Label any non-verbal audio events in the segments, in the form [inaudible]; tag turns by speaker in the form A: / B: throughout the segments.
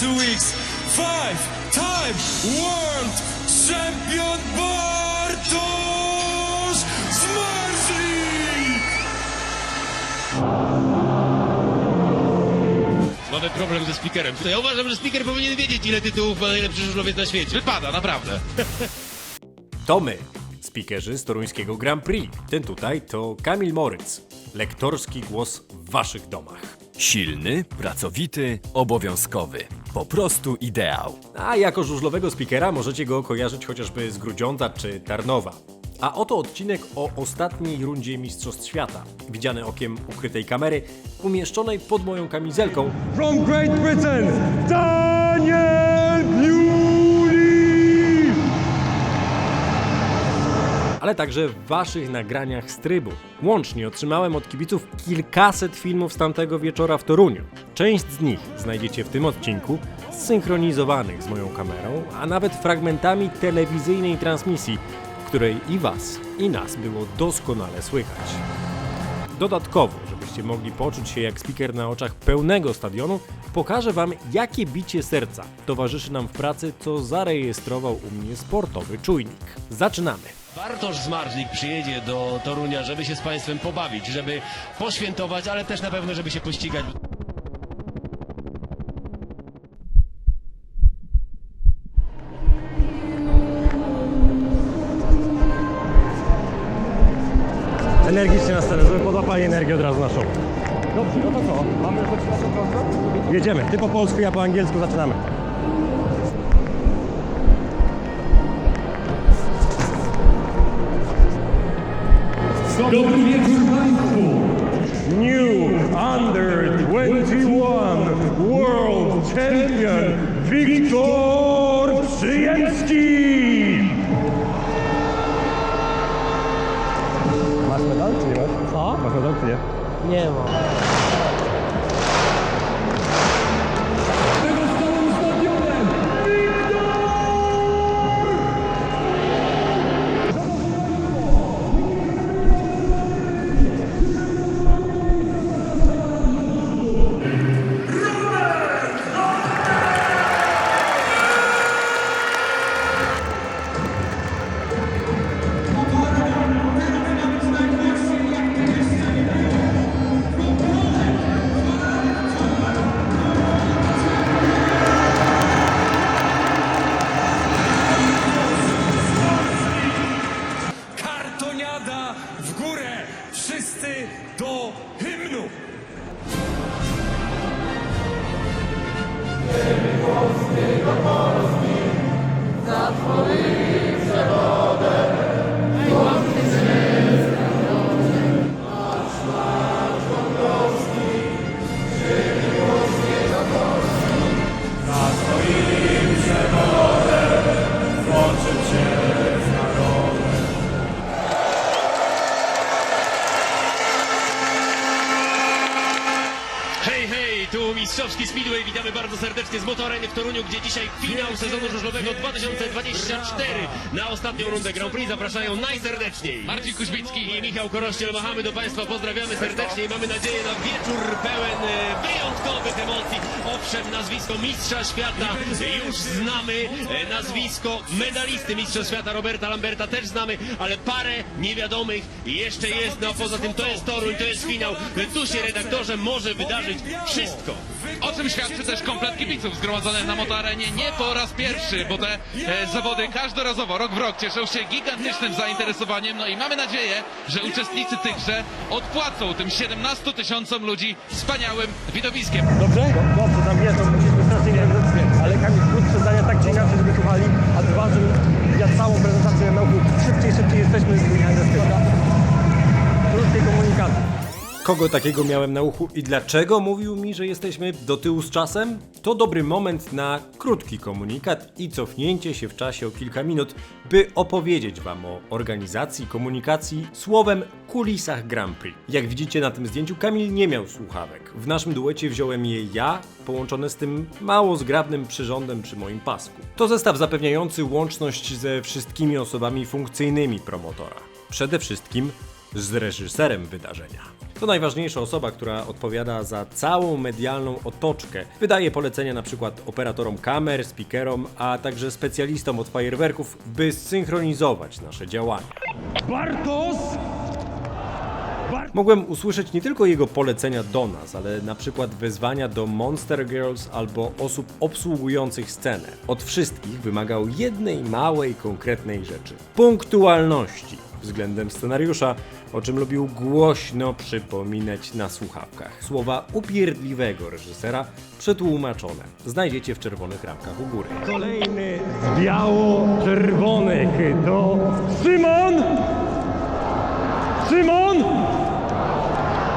A: two weeks, five-time world champion Bartosz Zmarzlik!
B: Mamy problem ze speakerem. Ja uważam, że speaker powinien wiedzieć, ile tytułów ma najlepszy żużlowiec na świecie. Wypada, naprawdę. [laughs]
C: To my, speakerzy z toruńskiego Grand Prix. Ten tutaj to Kamil Moryc, lektorski głos w waszych domach.
D: Silny, pracowity, obowiązkowy. Po prostu ideał.
C: A jako żużlowego speakera możecie go kojarzyć chociażby z Grudziądza czy Tarnowa. A oto odcinek o ostatniej rundzie Mistrzostw Świata, widziany okiem ukrytej kamery, umieszczonej pod moją kamizelką,
E: From Great Britain, Daniel
C: ale także w waszych nagraniach z trybu. Łącznie otrzymałem od kibiców kilkaset filmów z tamtego wieczora w Toruniu. Część z nich znajdziecie w tym odcinku, zsynchronizowanych z moją kamerą, a nawet fragmentami telewizyjnej transmisji, w której i was, i nas było doskonale słychać. Dodatkowo, żebyście mogli poczuć się jak speaker na oczach pełnego stadionu, pokażę wam, jakie bicie serca towarzyszy nam w pracy, co zarejestrował u mnie sportowy czujnik. Zaczynamy!
B: Bartosz Zmarzlik przyjedzie do Torunia, żeby się z Państwem pobawić, żeby poświętować, ale też na pewno, żeby się pościgać.
E: Energicznie na scenę, żeby podłapali energię od razu naszą. Dobrze, no to co? Mamy choć naszą pracę? Jedziemy. Ty po polsku, ja po angielsku, zaczynamy. Dobry wieczór Państwu! New Under 21 World Champion Wiktor Przyjemski! Masz medal czy nie masz? Co? Masz medal czy nie?
F: Nie ma.
B: Mistrzowski Speedway. Witamy bardzo serdecznie z motorem w Toruniu, gdzie dzisiaj finał sezonu żużlowego 2024. Na ostatnią rundę Grand Prix zapraszają najserdeczniej Marcin Kuźbicki i Michał Korościel. Machamy do Państwa, pozdrawiamy serdecznie i mamy nadzieję na wieczór pełen e, wyjątkowych emocji. Owszem, nazwisko Mistrza Świata już znamy, e, nazwisko medalisty Mistrza Świata Roberta Lamberta też znamy, ale parę niewiadomych jeszcze jest. No a poza tym to jest Toruń, to jest finał. Tu się redaktorze może wydarzyć wszystko.
G: O czym świadczy też komplet kibiców zgromadzonych na motoarenie nie po raz pierwszy, bo te e, zawody każdorazowo, rok w rok cieszą się gigantycznym zainteresowaniem, no i mamy nadzieję, że uczestnicy tychże odpłacą tym 17 tysiącom ludzi wspaniałym widowiskiem.
E: Dobrze? Dobrze, tam jest, to musieliśmy strasznie nie ale Kamil, krótsze zdania tak czy inaczej, żeby słuchali, a dwa, żebym ja całą prezentację miał szybciej, szybciej jesteśmy z krótkiej komunikacji.
C: Kogo takiego miałem na uchu i dlaczego mówił mi, że jesteśmy do tyłu z czasem? To dobry moment na krótki komunikat i cofnięcie się w czasie o kilka minut, by opowiedzieć Wam o organizacji, komunikacji, słowem kulisach Grand Prix. Jak widzicie na tym zdjęciu, Kamil nie miał słuchawek. W naszym duecie wziąłem je ja, połączone z tym mało zgrabnym przyrządem przy moim pasku. To zestaw zapewniający łączność ze wszystkimi osobami funkcyjnymi promotora. Przede wszystkim z reżyserem wydarzenia. To najważniejsza osoba, która odpowiada za całą medialną otoczkę. Wydaje polecenia na przykład operatorom kamer, speakerom, a także specjalistom od fajerwerków, by synchronizować nasze działania.
E: Bartos!
C: Mogłem usłyszeć nie tylko jego polecenia do nas, ale na przykład wezwania do Monster Girls albo osób obsługujących scenę. Od wszystkich wymagał jednej małej, konkretnej rzeczy punktualności względem scenariusza, o czym lubił głośno przypominać na słuchawkach. Słowa upierdliwego reżysera przetłumaczone znajdziecie w czerwonych ramkach u góry.
E: Kolejny z biało-czerwonych to Szymon! Szymon!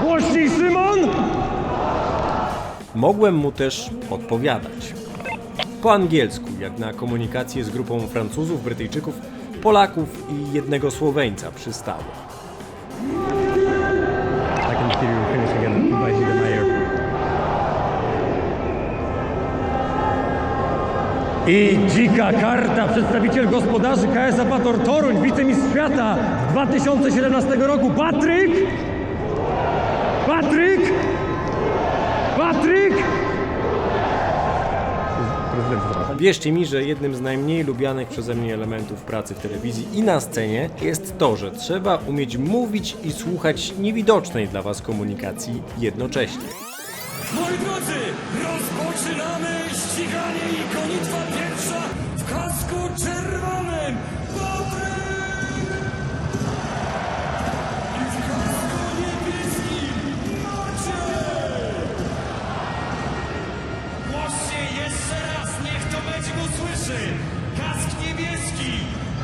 E: Głośniej Szymon!
C: Mogłem mu też odpowiadać. Po angielsku, jak na komunikację z grupą Francuzów, Brytyjczyków, Polaków i jednego Słoweńca przystało.
E: I dzika karta, przedstawiciel gospodarzy KS Apator Toruń, wicemistrz świata 2017 roku, Patryk! Patryk! Patryk!
C: Wierzcie mi, że jednym z najmniej lubianych przeze mnie elementów pracy w telewizji i na scenie jest to, że trzeba umieć mówić i słuchać niewidocznej dla Was komunikacji jednocześnie.
A: Moi drodzy, rozpoczynamy ściganie i gonitwa pierwsza w kasku czerwonym. Usłyszy. Kask niebieski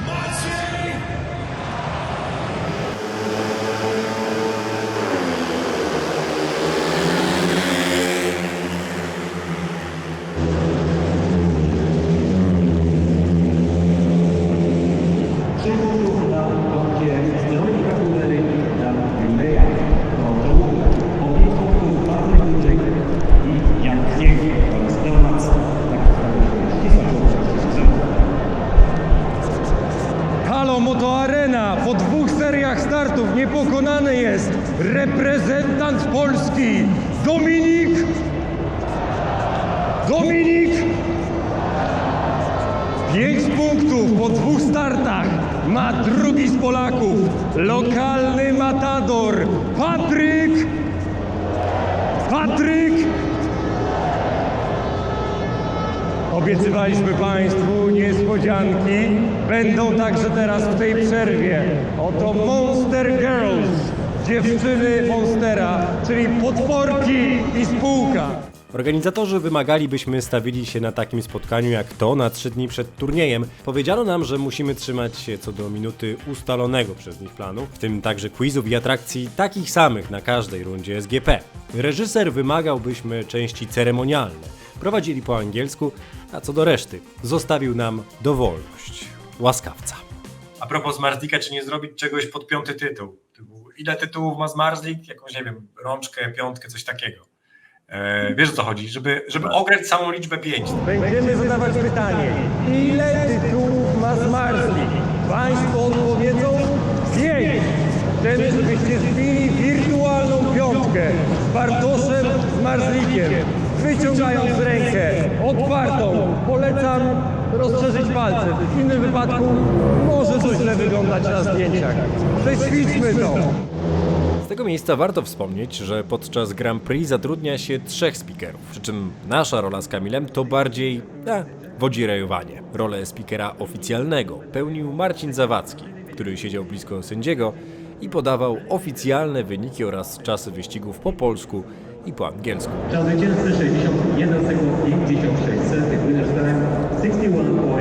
A: Maciej!
E: Lokalny matador Patryk Patryk Obiecywaliśmy Państwu niespodzianki. Będą także teraz w tej przerwie. Oto Monster Girls, dziewczyny Monstera, czyli potworki i spółka.
C: Organizatorzy wymagali, byśmy stawili się na takim spotkaniu jak to na trzy dni przed turniejem. Powiedziano nam, że musimy trzymać się co do minuty ustalonego przez nich planu, w tym także quizów i atrakcji takich samych na każdej rundzie SGP. Reżyser wymagał, byśmy części ceremonialne prowadzili po angielsku, a co do reszty zostawił nam dowolność. Łaskawca.
F: A propos Zmarzlika, czy nie zrobić czegoś pod piąty tytuł? Ile tytułów ma Zmarzlik? Jakąś, nie wiem, rączkę, piątkę, coś takiego. E, wiesz o co chodzi? Żeby, żeby ograć samą liczbę pięć.
E: Będziemy zadawać pytanie, ile tytułów ma Zmarzlik? Państwo odpowiedzą pięć. Chcemy, żebyście zbili wirtualną piątkę z Bartoszem Zmarzlikiem, wyciągając rękę otwartą. Polecam rozszerzyć palce. W innym wypadku może to źle wyglądać na zdjęciach. Przećwiczmy to.
C: Z tego miejsca warto wspomnieć, że podczas Grand Prix zatrudnia się trzech speakerów, przy czym nasza rola z Kamilem to bardziej e, wodzirejowanie. Rolę speakera oficjalnego pełnił Marcin Zawadzki, który siedział blisko sędziego i podawał oficjalne wyniki oraz czasy wyścigów po polsku i po angielsku.
H: Czas zwycięzcy 61 sekund 56
E: setych, 61.6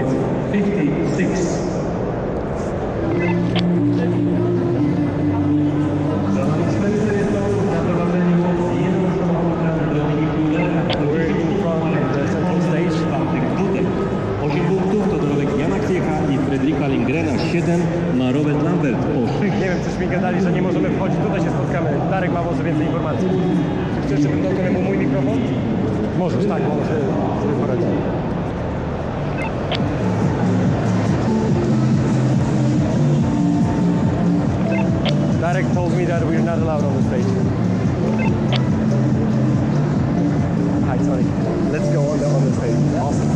E: Let's go on the, on the stage. Awesome.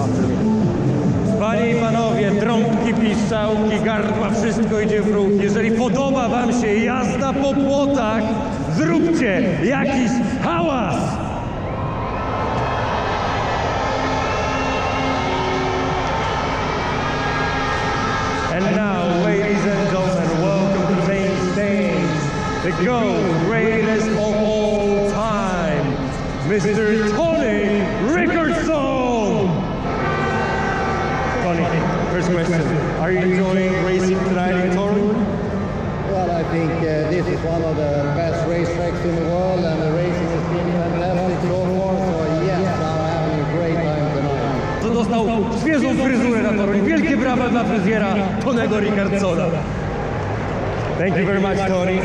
E: After me. Panie i panowie, trąbki, piszczałki, gardła, wszystko idzie w ruch. Jeżeli podoba wam się jazda po płotach, zróbcie jakiś hałas! And now, ladies and gentlemen, welcome to the main stage, the GO greatest Mr. Tony Rickerson! Tony, first question. Are you enjoying racing tonight in Torun?
I: Well, I think uh, this is one of the best racetracks in the world, and the racing has been fantastic so far. So yes, I'm having a great time tonight.
E: To dostał świeżą fryzurę na Torun. Wielkie brawa dla fryzjera Tonego Rickardsona. Thank you very much, Tony.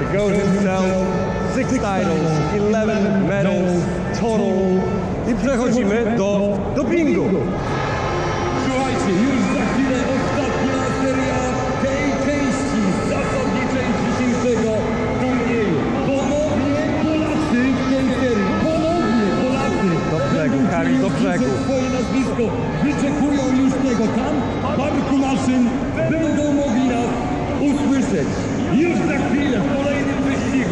E: The GOAT himself, six titles, 11 medals total. I przechodzimy do dopingu.
H: Słuchajcie, już za chwilę ostatnia seria tej części zasadniczej dzisiejszego turnieju. Ponownie Polacy w tej serii. Ponownie Polacy.
E: Do brzegu, Kamil, do brzegu.
H: Swoje nazwisko. Wyczekują już tego. Tam parku maszyn będą mogli nas usłyszeć. Już za chwilę w kolejnym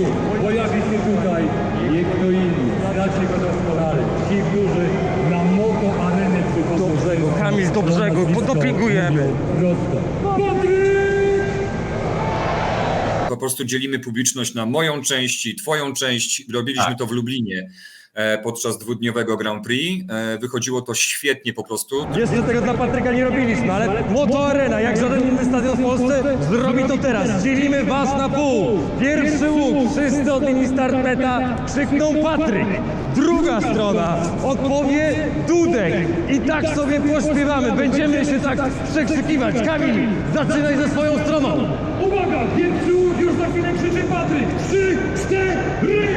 H: wyścigu pojawi się tutaj nie kto inny. Znacie go doskonale. Ci, którzy na moto arenę przychodzą.
E: Do brzegu, Kamil, do brzegu, bo dopingujemy.
H: Prosto.
J: Po prostu dzielimy publiczność na moją część i twoją część. Robiliśmy
F: Tak.
J: to w Lublinie e, podczas dwudniowego Grand Prix. E, Wychodziło to świetnie po prostu.
E: Jeszcze tego dla Patryka nie robiliśmy, ale Moto Arena, jak żaden inny to teraz. Dzielimy was na pół. Pierwszy łuk, wszyscy od linii start meta krzykną Patryk. Druga strona odpowie Dudek. I tak sobie pośpiewamy. Będziemy się tak przekrzykiwać. Kamil, zaczynaj ze swoją stroną.
H: Uwaga! Pierwszy łódź już za chwilę krzyczy Patryk! Trzy, cztery!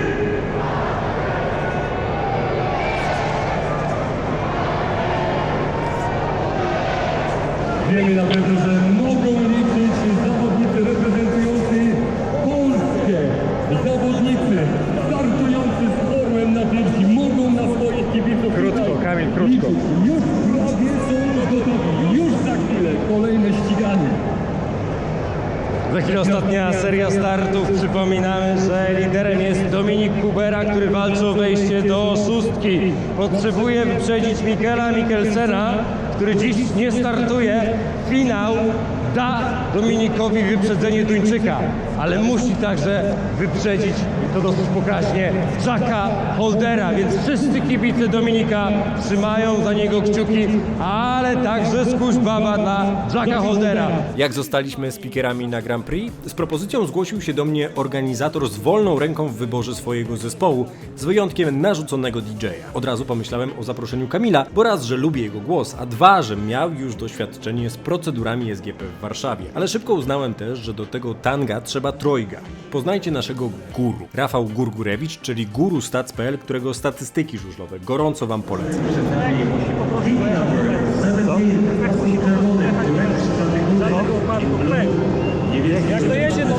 H: Wiemy na pewno, że chwilę
E: ostatnia seria startów. Przypominamy, że liderem jest Dominik Kubera, który walczy o wejście do szóstki. Potrzebuje wyprzedzić Mikela Mikkelsena, który dziś nie startuje. Finał da Dominikowi wyprzedzenie Duńczyka, ale musi także wyprzedzić, i to dosyć pokaźnie, Jacka Holdera, więc wszyscy kibice Dominika trzymają za niego kciuki, ale także skuś baba dla Jacka Holdera.
C: Jak zostaliśmy speakerami na Grand Prix? Z propozycją zgłosił się do mnie organizator z wolną ręką w wyborze swojego zespołu, z wyjątkiem narzuconego DJ-a. Od razu pomyślałem o zaproszeniu Kamila, bo raz, że lubię jego głos, a dwa, że miał już doświadczenie z procedurami SGP Warszawie. Ale szybko uznałem też, że do tego tanga trzeba trojga. Poznajcie naszego guru, Rafał Gurgurewicz, czyli guru stats.pl, którego statystyki żużlowe gorąco Wam polecam.
E: Jak to jedzie, to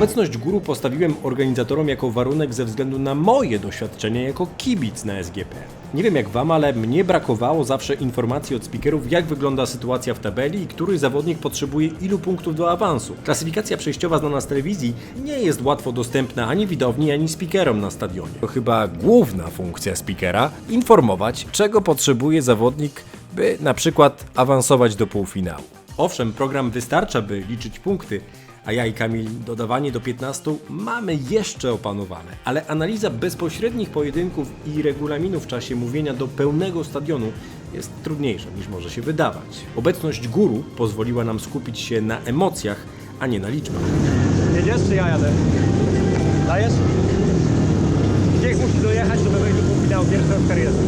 C: Obecność guru postawiłem organizatorom jako warunek ze względu na moje doświadczenie jako kibic na SGP. Nie wiem jak wam, ale mnie brakowało zawsze informacji od speakerów, jak wygląda sytuacja w tabeli i który zawodnik potrzebuje ilu punktów do awansu. Klasyfikacja przejściowa znana z telewizji nie jest łatwo dostępna ani widowni, ani speakerom na stadionie. To chyba główna funkcja speakera informować, czego potrzebuje zawodnik, by na przykład awansować do półfinału. Owszem, program wystarcza, by liczyć punkty, a ja i Kamil dodawanie do 15 mamy jeszcze opanowane, ale analiza bezpośrednich pojedynków i regulaminu w czasie mówienia do pełnego stadionu jest trudniejsza niż może się wydawać. Obecność guru pozwoliła nam skupić się na emocjach, a nie na liczbach.
E: Jedziesz czy ja jadę? Dajesz? Niech musi dojechać, żeby wejść do półfinału pierwszy raz w karierze.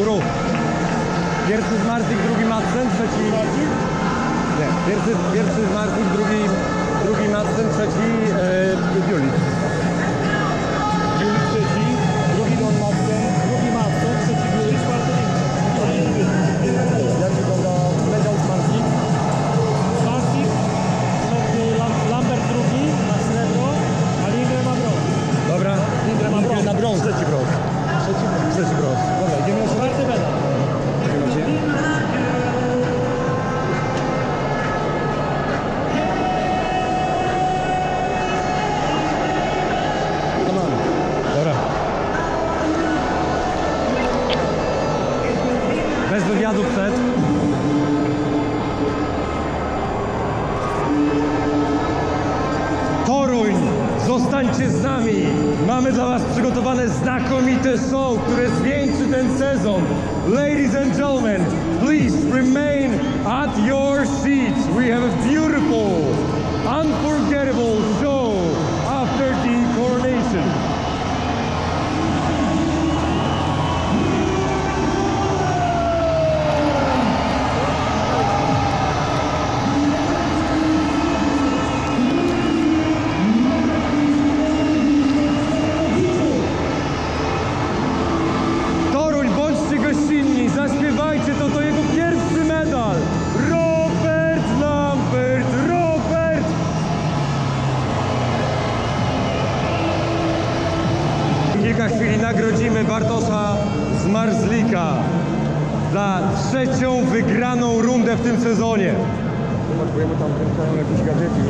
E: Guru! Pierwszy z Martik, drugi Madsen, trzeci... Nie, pierwszy, pierwszy z Martik, drugi, drugi Madsen, trzeci e, Biulik. Zostańcie z nami. Mamy dla Was przygotowane znakomite show, które zwieńczy ten sezon. Ladies and gentlemen, please remain at your seats. We have a beautiful, unforgettable show after the coronation.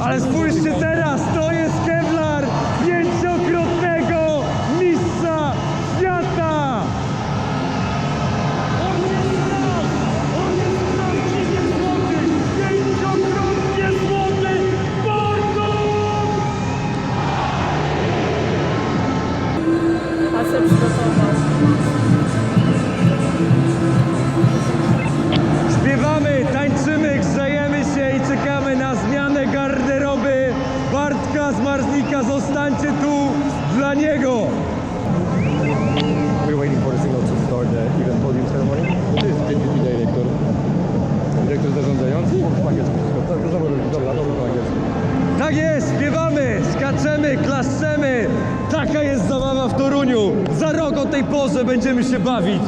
E: Ale spójrzcie teraz, to jest Kevlar! Pięciokrotnego dla niego! We're waiting for the signal to start the event podium ceremony. To jest deputy dyrektor. Dyrektor zarządzający? Po angielsku. Dobra, dobra, po angielsku. Tak jest, śpiewamy, skaczemy, klaszczemy. Taka jest zabawa w Toruniu. Za rok o tej porze będziemy się bawić.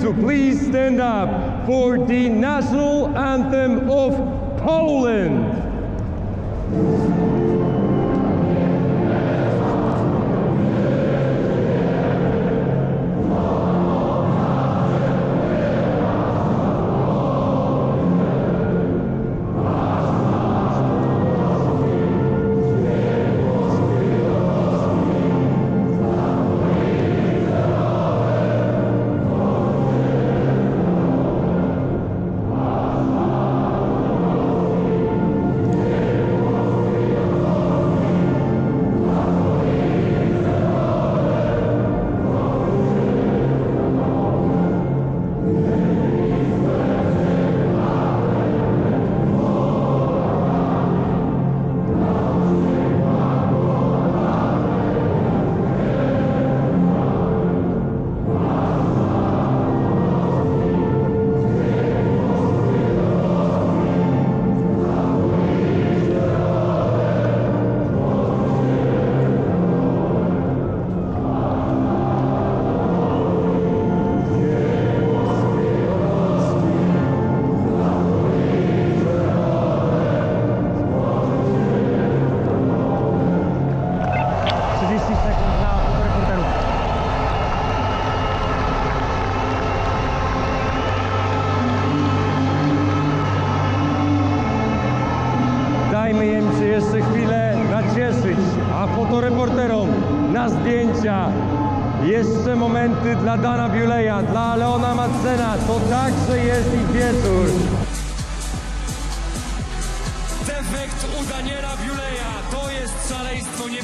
K: To, please stand up for the national anthem of Poland.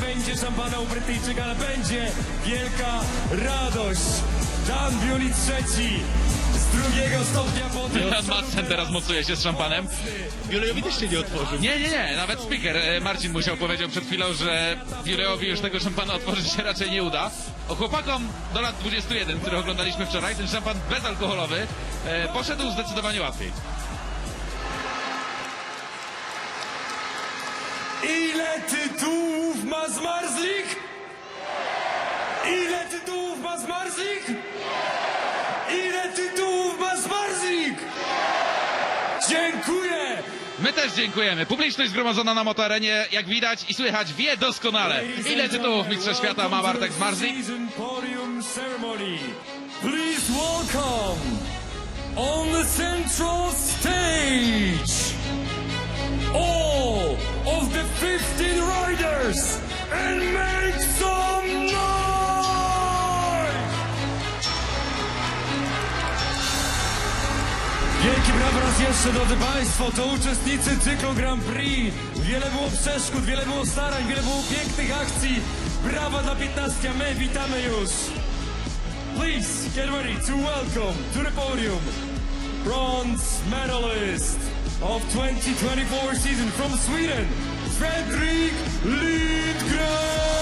E: Będzie szampana u Brytyjczyka, ale będzie wielka radość. Dan Biuli trzeci. Z drugiego stopnia podium.
G: Jan Madsen teraz mocuje się z szampanem.
B: Julejowi też się nie otworzył.
G: Nie, nie, nie, nawet speaker e, Marcin Musiał powiedział przed chwilą, że Julejowi już tego szampana otworzyć się raczej nie uda. O chłopakom do lat 21, których oglądaliśmy wczoraj, ten szampan bezalkoholowy e, poszedł zdecydowanie łatwiej.
E: Ile tytułów ma Zmarzlik? Ile tytułów ma Zmarzlik? Ile tytułów ma Zmarzlik? Dziękuję!
G: My też dziękujemy. Publiczność zgromadzona na motorenie, jak widać i słychać, wie doskonale, ile tytułów Mistrza Świata ma Bartek Zmarzlik.
E: Please welcome on the central stage jeszcze, drodzy Państwo, to uczestnicy cyklu Grand Prix. Wiele było przeszkód, wiele było starań, wiele było pięknych akcji. Brawa dla 15, a my witamy już. Please get ready to welcome to the podium bronze medalist of 2024 season from Sweden, Fredrik Lidgren.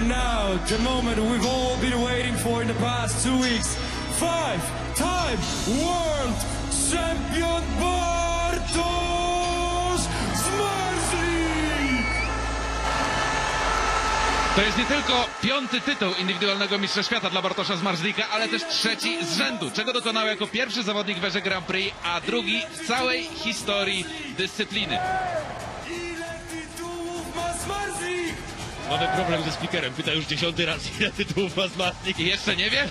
E: And now, the moment we've all been waiting for in the past two weeks. Five time time world champion Bartosz
G: To jest nie tylko piąty tytuł indywidualnego mistrza świata dla Bartosza Zmarzlika, ale też trzeci z rzędu, czego dokonał jako pierwszy zawodnik w erze Grand Prix, a drugi w całej historii dyscypliny.
E: Ile tytułów ma Zmarzlik?
B: Mamy problem ze speakerem, pyta już dziesiąty raz, ile tytułów ma Zmartnik.
G: I jeszcze nie wiem?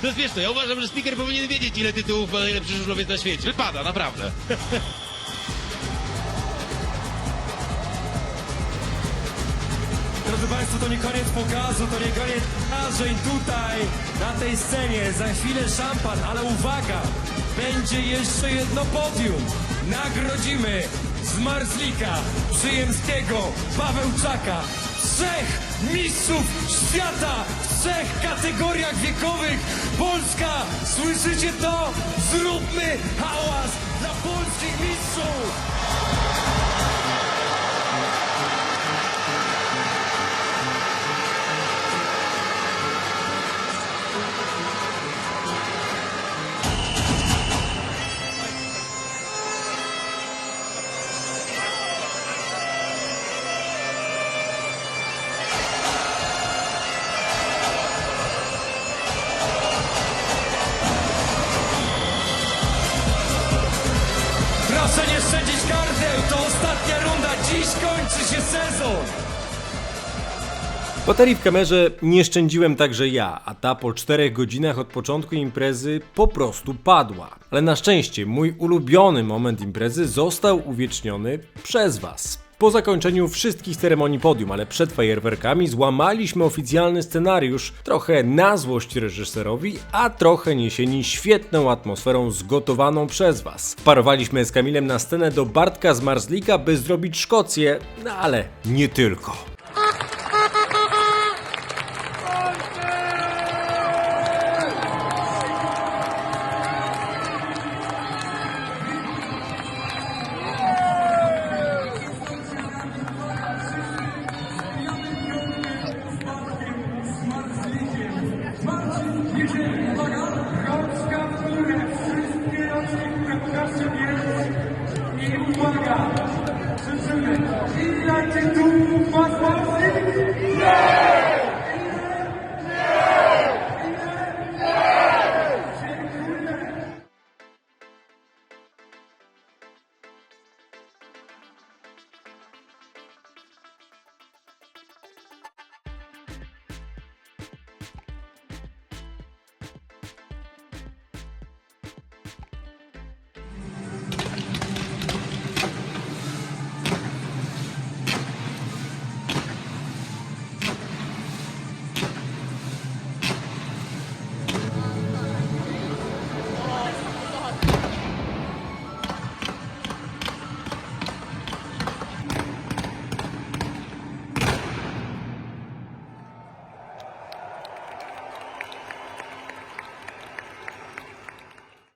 B: To [laughs] jest wiesz, to ja uważam, że speaker powinien wiedzieć, ile tytułów ma najlepszy żużlowiec na świecie.
G: Wypada, naprawdę. [laughs]
E: Drodzy Państwo, to nie koniec pokazu, to nie koniec wrażeń tutaj, na tej scenie. Za chwilę szampan, ale uwaga, będzie jeszcze jedno podium. Nagrodzimy Zmarzlika, Przyjemskiego, Pawełczaka, trzech mistrzów świata w trzech kategoriach wiekowych. Polska, słyszycie to? Zróbmy hałas dla polskich mistrzów!
C: Baterii w kamerze nie szczędziłem także ja, a ta po 4 godzinach od początku imprezy po prostu padła. Ale na szczęście mój ulubiony moment imprezy został uwieczniony przez Was. Po zakończeniu wszystkich ceremonii podium, ale przed fajerwerkami złamaliśmy oficjalny scenariusz, trochę na złość reżyserowi, a trochę niesieni świetną atmosferą zgotowaną przez Was. Parowaliśmy z Kamilem na scenę do Bartka z Marzlika, by zrobić Szkocję, no ale nie tylko.